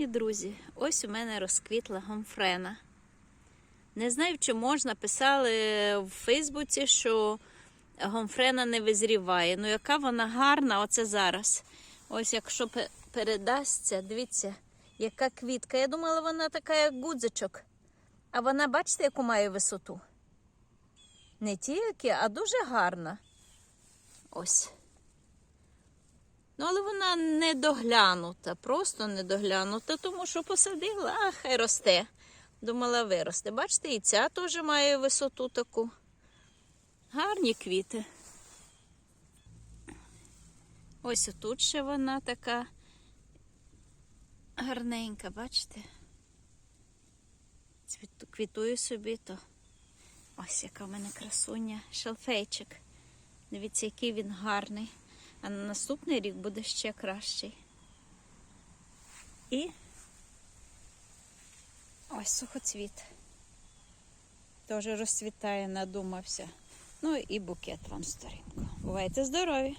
Шановні друзі, ось у мене розквітла гомфрена. Не знаю, чи можна, писали в Фейсбуці, що гомфрена не визріває. Ну, яка вона гарна, оце зараз. Ось якщо передасться, дивіться, яка квітка. Я думала, вона така, як гудзичок. А вона, бачите, яку має висоту? Не тільки, а дуже гарна. Ось. Ну, але вона не доглянута, просто не доглянута, тому що посадила, а хай росте. Думала, виросте. Бачите, і ця теж має висоту таку. Гарні квіти. Ось отут ще вона така гарненька, бачите? Квітує собі то. Ось яка в мене красуня. Шалфейчик. Дивіться, який він гарний. А на наступний рік буде ще кращий. І ось сухоцвіт. Теж розцвітає, надумався. Ну і букет вам сторінку. Бувайте здорові!